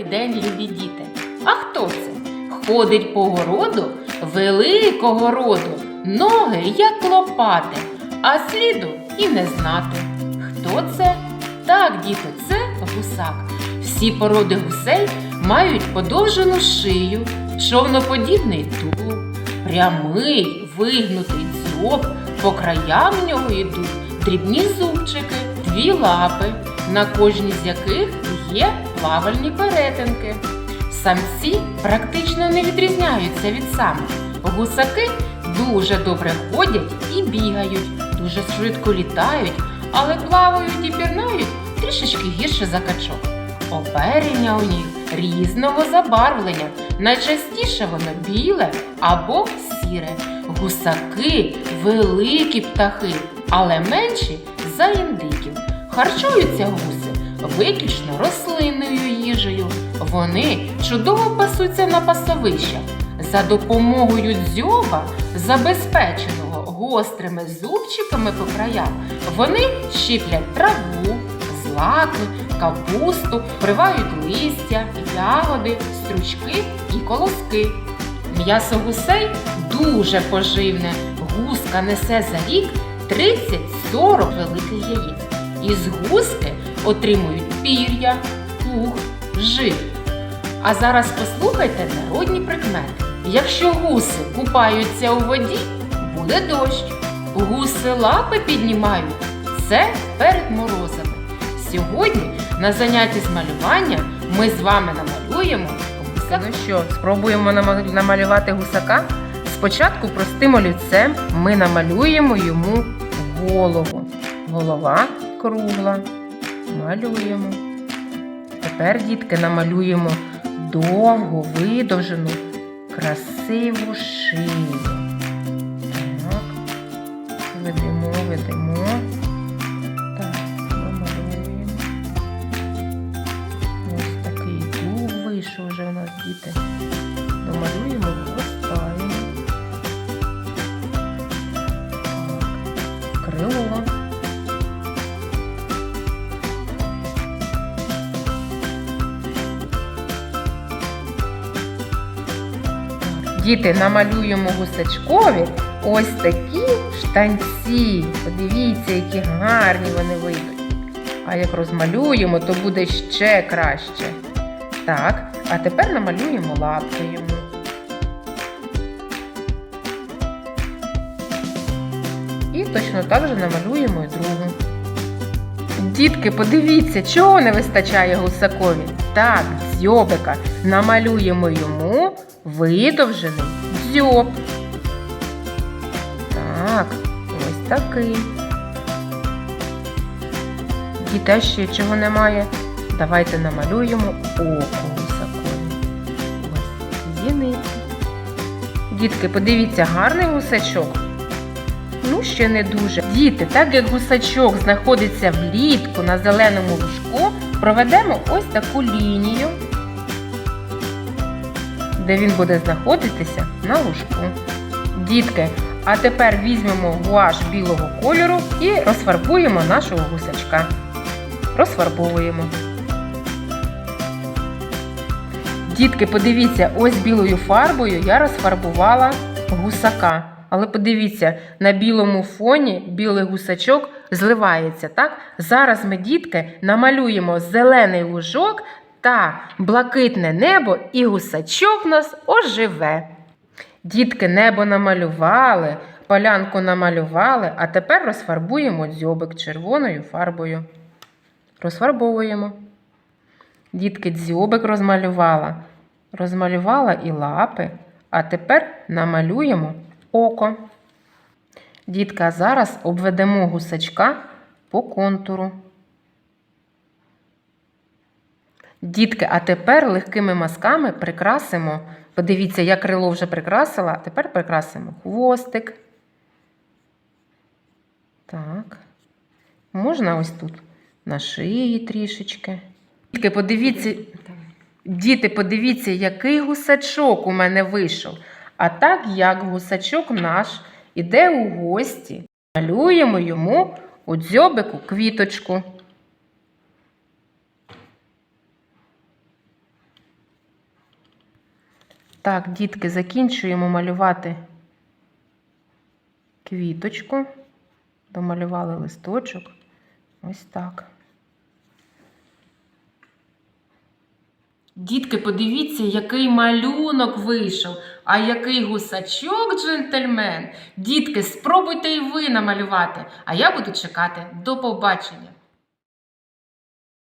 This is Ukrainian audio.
Добрий день, любі діти! А хто це? Ходить по городу великого роду, ноги як лопати, а сліду і не знати. Хто це? Так, діти, це гусак. Всі породи гусей мають подовжену шию, човноподібний тулуб, прямий вигнутий дзьоб, по краям нього йдуть дрібні зубчики, дві лапи, на кожній з яких є плавальні перетинки. Самці практично не відрізняються від самок. Гусаки дуже добре ходять і бігають, дуже швидко літають, але плавають і пірнають трішечки гірше за качок. Оперення у них різного забарвлення. Найчастіше воно біле або сіре. Гусаки великі птахи, але менші за індиків. Харчуються гуси виключно їжею. Вони чудово пасуться на пасовищах. За допомогою дзьоба, забезпеченого гострими зубчиками по краям, вони щіплять траву, злаки, капусту, вривають листя, ягоди, стручки і колоски. М'ясо гусей дуже поживне. Гуска несе за рік 30-40 великих яєць. Із гуски отримують пір'я, пух, жир. А зараз послухайте народні прикмети. Якщо гуси купаються у воді, буде дощ. Гуси лапи піднімають. Це перед морозами. Сьогодні на занятті з малювання ми з вами намалюємо гусака. Ну що, спробуємо намалювати гусака? Спочатку простим олівцем ми намалюємо йому голову. Голова кругла. Малюємо. Тепер, дітки, намалюємо довгу, видовжену, красиву шию. Так. Ведемо, ведемо. Так, намалюємо. Ось такий дух вийшов вже у нас, діти. Діти, намалюємо гусачкові ось такі штанці. Подивіться, які гарні вони вийдуть. А як розмалюємо, то буде ще краще. Так, а тепер намалюємо лапки йому. І точно так же намалюємо і другу. Дітки, подивіться, чого не вистачає гусакові. Так, дзьобика. Намалюємо йому видовжений дзьоб. Так, ось такий. А ще чого немає? Давайте намалюємо око гусакові. Ось зіниці. Дітки, подивіться, гарний гусачок. Ну, ще не дуже. Діти, так як гусачок знаходиться влітку на зеленому лужку, проведемо ось таку лінію, де він буде знаходитися на лужку. Дітки, а тепер візьмемо гуаш білого кольору і розфарбуємо нашого гусачка. Розфарбовуємо. Дітки, подивіться, ось білою фарбою я розфарбувала гусака. Але подивіться, на білому фоні білий гусачок зливається. так? Зараз ми, дітки, намалюємо зелений лужок та блакитне небо, і гусачок нас оживе. Дітки, небо намалювали, полянку намалювали, а тепер розфарбуємо дзьобик червоною фарбою. Розфарбовуємо. Дітки, дзьобик розмалювала. Розмалювала і лапи, а тепер намалюємо око. Дітка, зараз обведемо гусачка по контуру. Дітки, а тепер легкими мазками прикрасимо. Подивіться, я крило вже прикрасила, а тепер прикрасимо хвостик. Так. Можна ось тут на шиї трішечки. Дітки, подивіться, діти, подивіться, який гусачок у мене вийшов. А так як гусачок наш іде у гості, малюємо йому у дзьобику квіточку. Так, дітки, закінчуємо малювати квіточку. Домалювали листочок. Ось так. Дітки, подивіться, який малюнок вийшов, а який гусачок джентльмен. Дітки, спробуйте і ви намалювати, а я буду чекати. До побачення!